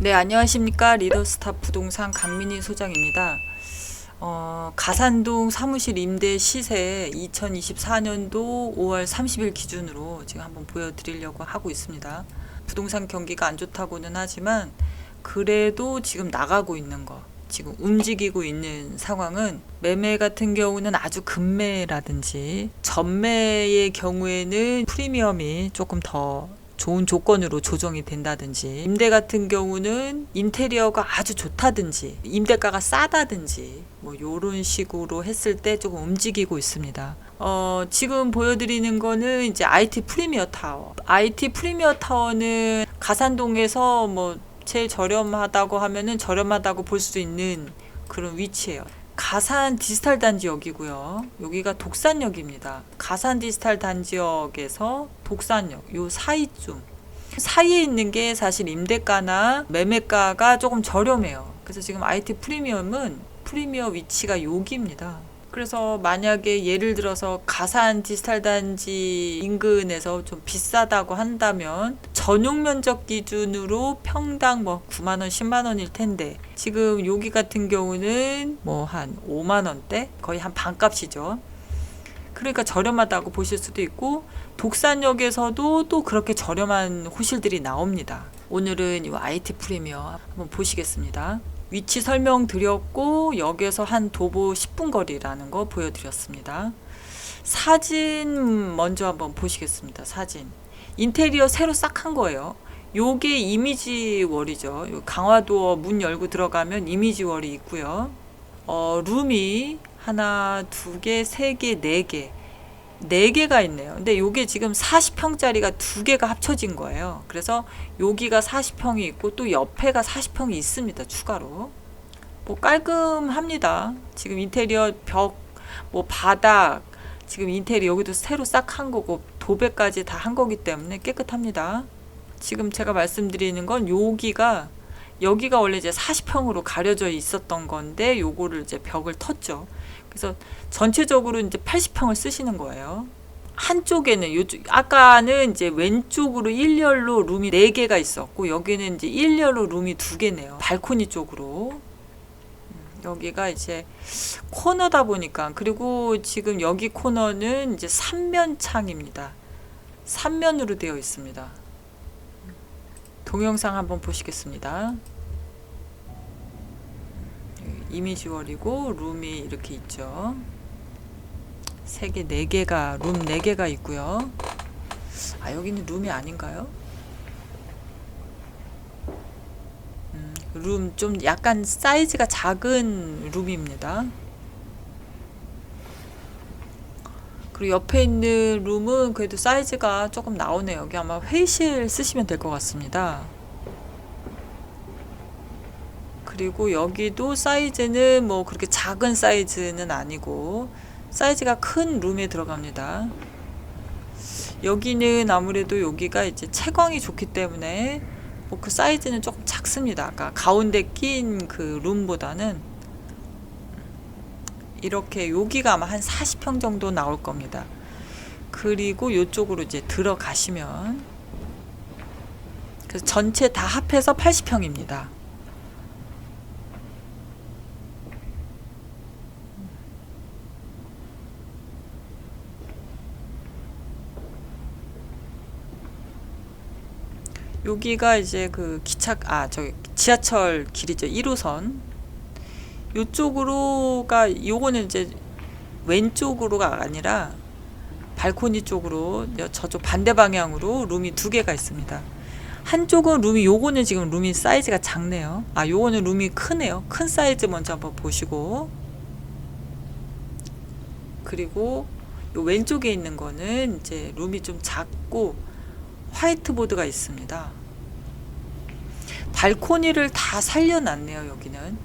네, 안녕하십니까. 리더스타 부동산 강민희 소장입니다. 어, 가산동 사무실 임대 시세 2024년도 5월 30일 기준으로 지금 한번 보여드리려고 하고 있습니다. 부동산 경기가 안 좋다고는 하지만 그래도 지금 나가고 있는 거, 지금 움직이고 있는 상황은 매매 같은 경우는 아주 급매라든지 전매의 경우에는 프리미엄이 조금 더 좋은 조건으로 조정이 된다든지 임대 같은 경우는 인테리어가 아주 좋다든지 임대가가 싸다든지 뭐 요런 식으로 했을 때 조금 움직이고 있습니다. 어, 지금 보여드리는 거는 이제 IT 프리미어 타워. IT 프리미어 타워는 가산동에서 뭐 제일 저렴하다고 하면은 저렴하다고 볼 수 있는 그런 위치예요. 가산 디지털 단지역이고요. 여기가 독산역입니다. 가산 디지털 단지역에서 독산역 요 사이쯤 사이에 있는 게 사실 임대가나 매매가가 조금 저렴해요. 그래서 지금 IT 프리미엄은 프리미어 위치가 여기입니다. 그래서 만약에 예를 들어서 가산 디지털 단지 인근에서 좀 비싸다고 한다면 전용 면적 기준으로 평당 뭐 9만 원, 10만 원일 텐데 지금 여기 같은 경우는 뭐 한 5만 원대 거의 한 반값이죠. 그러니까 저렴하다고 보실 수도 있고 독산역에서도 또 그렇게 저렴한 호실들이 나옵니다. 오늘은 이 IT 프리미어 한번 보시겠습니다. 위치 설명 드렸고 여기에서 한 도보 10분 거리라는 거 보여드렸습니다. 사진 먼저 한번 보시겠습니다. 사진. 인테리어 새로 싹 한 거예요. 요게 이미지 월이죠. 요 강화도어 문 열고 들어가면 이미지 월이 있고요. 어, 룸이 하나, 두 개, 세 개, 네 개. 네 개가 있네요. 근데 요게 지금 40평짜리가 두 개가 합쳐진 거예요. 그래서 여기가 40평이 있고 또 옆에가 40평이 있습니다. 추가로. 뭐 깔끔합니다. 지금 인테리어 벽, 뭐 바닥, 지금 인테리어 여기도 새로 싹 한 거고 도배까지 다 한 거기 때문에 깨끗합니다. 지금 제가 말씀드리는 건 여기가 여기가 원래 이제 40평으로 가려져 있었던 건데 요거를 이제 벽을 텄죠. 그래서 전체적으로 이제 80평을 쓰시는 거예요. 한쪽에는 요쪽 아까는 이제 왼쪽으로 일렬로 룸이 4개가 있었고 여기는 이제 일렬로 룸이 2개네요. 발코니 쪽으로. 음, 여기가 이제 코너다 보니까 그리고 지금 여기 코너는 이제 3면 창입니다. 3면으로 되어 있습니다. 동영상 한번 보시겠습니다. 이미지월이고 룸이 이렇게 있죠. 세 개, 네 개가 룸네 개가 있고요. 아 여기는 룸이 아닌가요? 음, 룸 좀 약간 사이즈가 작은 룸입니다. 그리고 옆에 있는 룸은 그래도 사이즈가 조금 나오네요. 여기 아마 회의실 쓰시면 될 것 같습니다. 그리고 여기도 사이즈는 뭐 그렇게 작은 사이즈는 아니고 사이즈가 큰 룸에 들어갑니다. 여기는 아무래도 여기가 이제 채광이 좋기 때문에 뭐 그 사이즈는 조금 작습니다. 아까 가운데 낀 그 룸보다는 이렇게 여기가 아마 한 40평 정도 나올 겁니다. 그리고 이쪽으로 이제 들어가시면 그래서 전체 다 합해서 80평입니다. 여기가 이제 그 기차 아 저기 지하철 길이죠 1호선 요쪽으로가 요거는 이제 왼쪽으로가 아니라 발코니 쪽으로 저쪽 반대 방향으로 룸이 두 개가 있습니다. 한쪽은 룸이 요거는 지금 룸이 사이즈가 작네요. 아 요거는 룸이 크네요. 큰 사이즈 먼저 한번 보시고 그리고 요 왼쪽에 있는 거는 이제 룸이 좀 작고 화이트보드가 있습니다. 발코니를 다 살려놨네요, 여기는.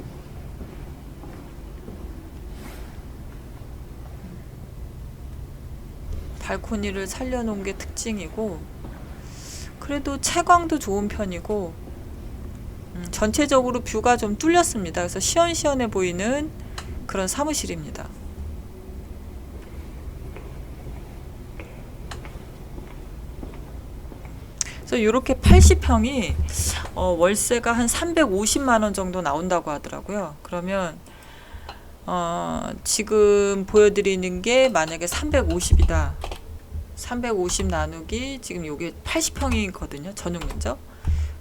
발코니를 살려놓은 게 특징이고, 그래도 채광도 좋은 편이고, 음, 전체적으로 뷰가 좀 뚫렸습니다. 그래서 시원시원해 보이는 그런 사무실입니다. 그래서 이렇게 80평이 어, 월세가 한 350만 원 정도 나온다고 하더라고요. 그러면 어, 지금 보여드리는 게 만약에 350이다. 350 나누기 지금 요게 80평이거든요. 전용 면적.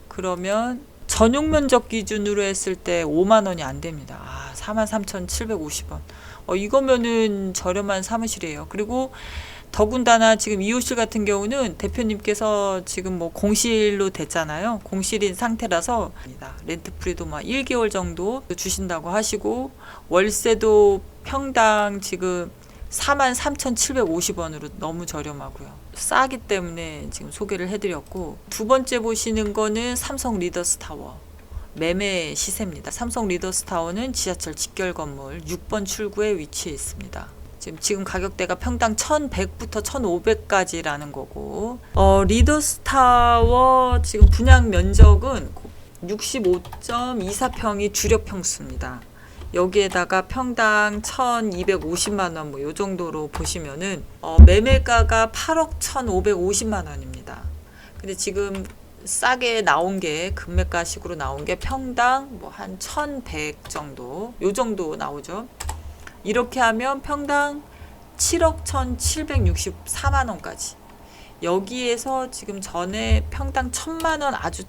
그러면 전용 면적 기준으로 했을 때 5만 원이 안 됩니다. 아, 43,750원. 어, 이거면은 저렴한 사무실이에요. 그리고 더군다나 지금 이호실 같은 경우는 대표님께서 지금 뭐 공실로 됐잖아요. 공실인 상태라서 렌트 프리도 막 1개월 정도 주신다고 하시고 월세도 평당 지금 43,750원으로 너무 저렴하고요. 싸기 때문에 지금 소개를 해드렸고 두 번째 보시는 거는 삼성 리더스 타워 매매 시세입니다. 삼성 리더스 타워는 지하철 직결 건물 6번 출구에 위치해 있습니다. 지금 지금 가격대가 평당 1,100부터 1,500까지라는 거고 어, 리더스 타워 지금 분양 면적은 65.24평이 주력 평수입니다. 여기에다가 평당 1,250만 원 뭐 요 정도로 보시면은 어, 매매가가 8억 1,550만 원입니다. 근데 지금 싸게 나온 게 금매가식으로 나온 게 평당 뭐 한 1,100 정도 요 정도 나오죠. 이렇게 하면 평당 7억 1,764만 원까지. 여기에서 지금 전에 평당 1,000만 원 아주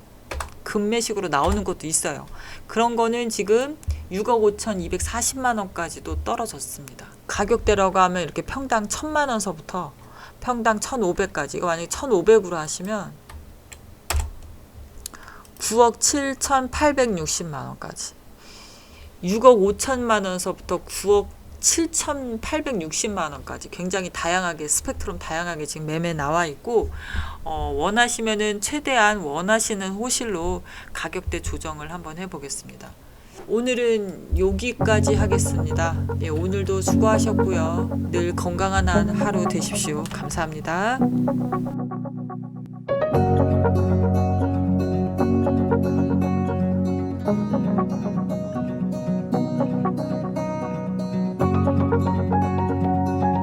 금매식으로 나오는 것도 있어요. 그런 거는 지금 6억 5,240만 원까지도 떨어졌습니다. 가격대라고 하면 이렇게 평당 1,000만 원서부터 평당 1,500까지. 이거 만약에 1,500으로 하시면 9억 7,860만 원까지. 6억 5천만 원서부터 9억 7,860만 원까지 굉장히 다양하게 스펙트럼 다양하게 지금 매매 나와 있고 어, 원하시면은 최대한 원하시는 호실로 가격대 조정을 한번 해보겠습니다. 오늘은 여기까지 하겠습니다. 예, 오늘도 수고하셨고요. 늘 건강한 한 하루 되십시오. 감사합니다.